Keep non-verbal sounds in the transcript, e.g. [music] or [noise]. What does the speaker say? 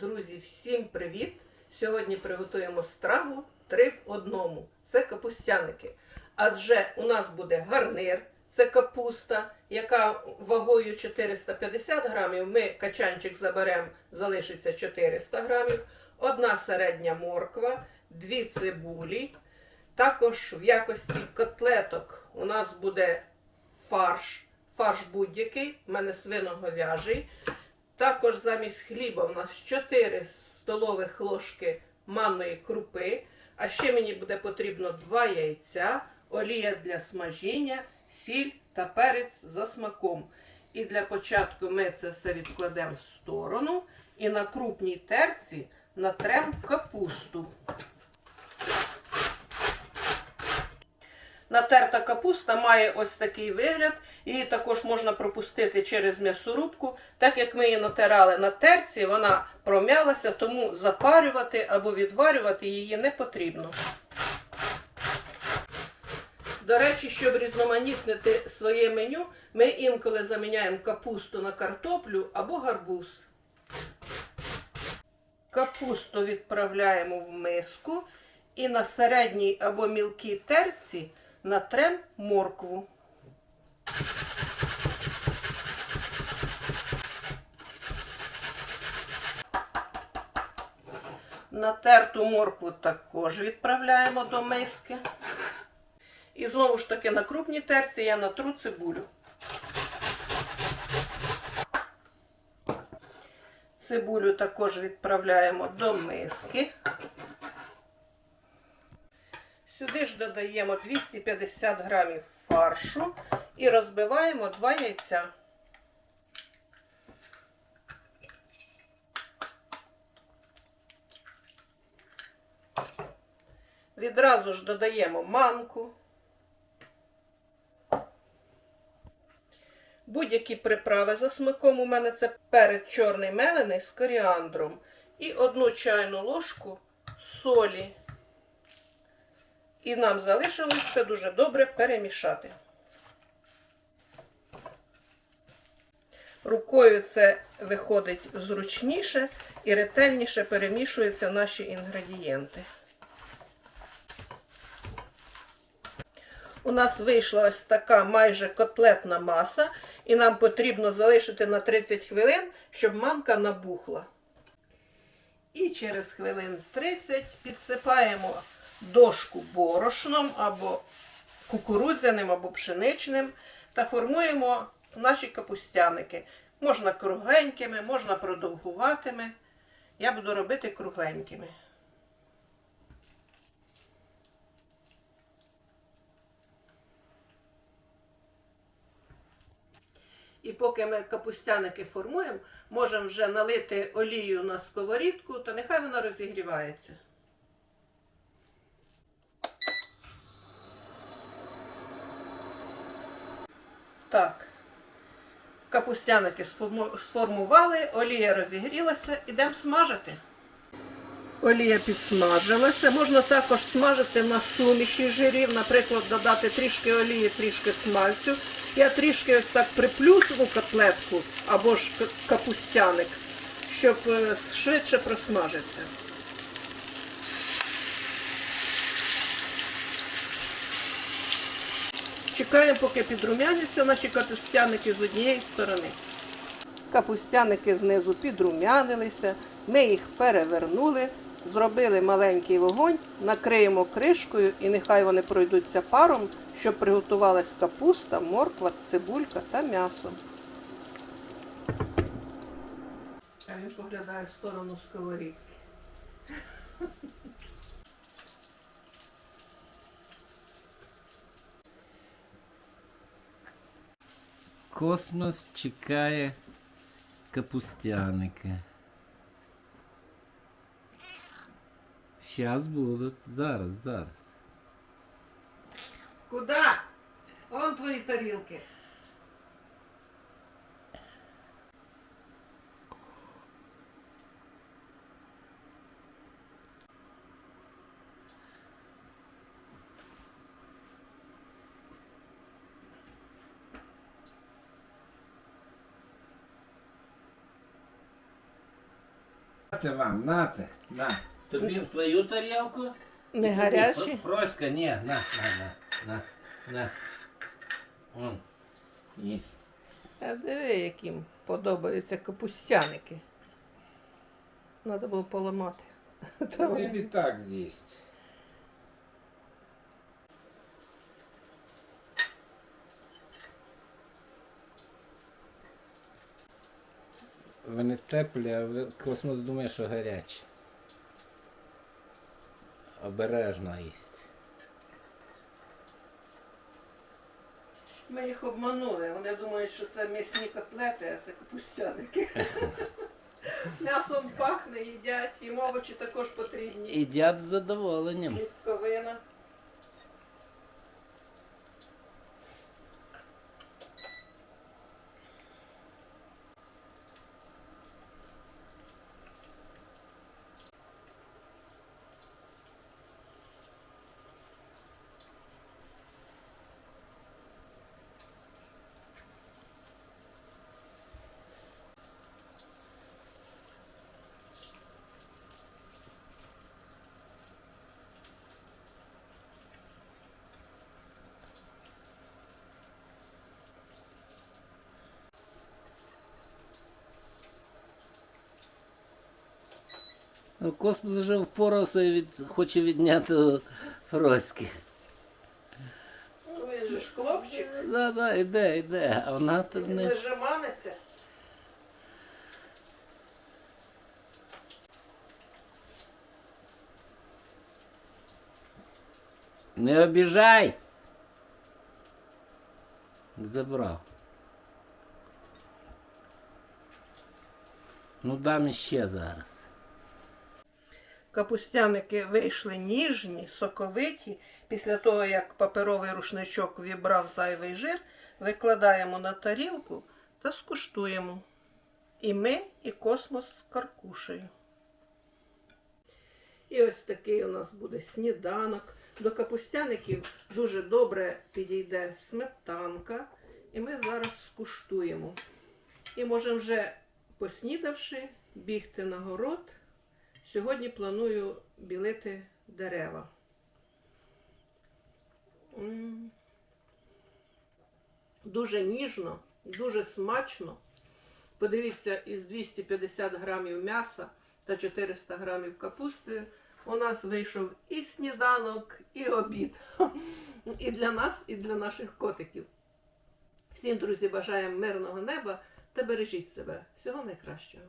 Друзі, всім привіт! Сьогодні приготуємо страву 3 в одному. Це капустяники. Адже у нас буде гарнир, це капуста, яка вагою 450 грамів. Ми качанчик заберемо, залишиться 400 грамів. Одна середня морква, дві цибулі. Також в якості котлеток у нас буде фарш. Фарш будь-який, в мене свиноговяжий. Також замість хліба у нас 4 столових ложки манної крупи. А ще мені буде потрібно 2 яйця, олія для смажіння, сіль та перець за смаком. І для початку ми це все відкладемо в сторону і на крупній терці натрем капусту. Натерта капуста має ось такий вигляд. Її також можна пропустити через м'ясорубку. Так як ми її натирали на терці, вона пром'ялася, тому запарювати або відварювати її не потрібно. До речі, щоб різноманітнити своє меню, ми інколи заміняємо капусту на картоплю або гарбуз. Капусту відправляємо в миску і на середній або мілкій терці натрем моркву. Натерту моркву також відправляємо до миски. І знову ж таки на крупній терці я натру цибулю. Цибулю також відправляємо до миски. Сюди ж додаємо 250 грамів фаршу і розбиваємо 2 яйця. Відразу ж додаємо манку. Будь-які приправи за смаком у мене це перець чорний мелений з коріандром і одну чайну ложку солі. І нам залишилось це дуже добре перемішати. Рукою це виходить зручніше і ретельніше перемішуються наші інгредієнти. У нас вийшла ось така майже котлетна маса, і нам потрібно залишити на 30 хвилин, щоб манка набухла. І через хвилин 30 підсипаємо дошку борошном або кукурудзяним, або пшеничним та формуємо наші капустяники. Можна кругленькими, можна продовгуватими. Я буду робити кругленькими. І поки ми капустяники формуємо, можемо вже налити олію на сковорідку, то нехай вона розігрівається. Так, капустяники сформували, олія розігрілася, ідемо смажити. Олія підсмажилася. Можна також смажити на суміші жирів, наприклад, додати трішки олії, трішки смальцю. Я трішки ось так приплюсну котлетку або ж капустяник, щоб е, швидше просмажиться. Чекаємо, поки підрумяняться наші капустяники з однієї сторони. Капустяники знизу підрумянилися, ми їх перевернули, зробили маленький вогонь, накриємо кришкою і нехай вони пройдуться паром, щоб приготувалась капуста, морква, цибулька та м'ясо. А він поглядає в сторону сковорідки. Космос чекає капустяники. Щас будуть. Зараз, зараз. Куда? Вон твої тарілки. Нате вам, нате, на. Тобі в твою тарілку? Не гарячі? Фроська, ні, на, на, на, на, на. Вон. А диви, яким подобаються капустяники. Треба було поламати. То Він і так з'їсть. Вони теплі, а космос думає, що гарячі. Обережно їсть. Ми їх обманули. Вони думають, що це м'ясні котлети, а це капустяники. [laughs] М'ясом пахне, їдять, і овочі також потрібні. Ідять з задоволенням. Клітковина. Космос вже впорався і від... хоче відняти Фроськи. Же ж хлопчик, Да, да, іде, іде. А вона тут не. жеманиться. Не обіжай. Забрав. Ну дам іще зараз. Капустяники вийшли ніжні, соковиті. Після того, як паперовий рушничок вібрав зайвий жир, викладаємо на тарілку та скуштуємо. І ми, і космос з каркушею. І ось такий у нас буде сніданок. До капустяників дуже добре підійде сметанка. І ми зараз скуштуємо. І можемо вже поснідавши, бігти на город. Сьогодні планую білити дерева. Дуже ніжно, дуже смачно. Подивіться, із 250 грамів м'яса та 400 грамів капусти у нас вийшов і сніданок, і обід. І для нас, і для наших котиків. Всім, друзі, бажаємо мирного неба та бережіть себе. Всього найкращого.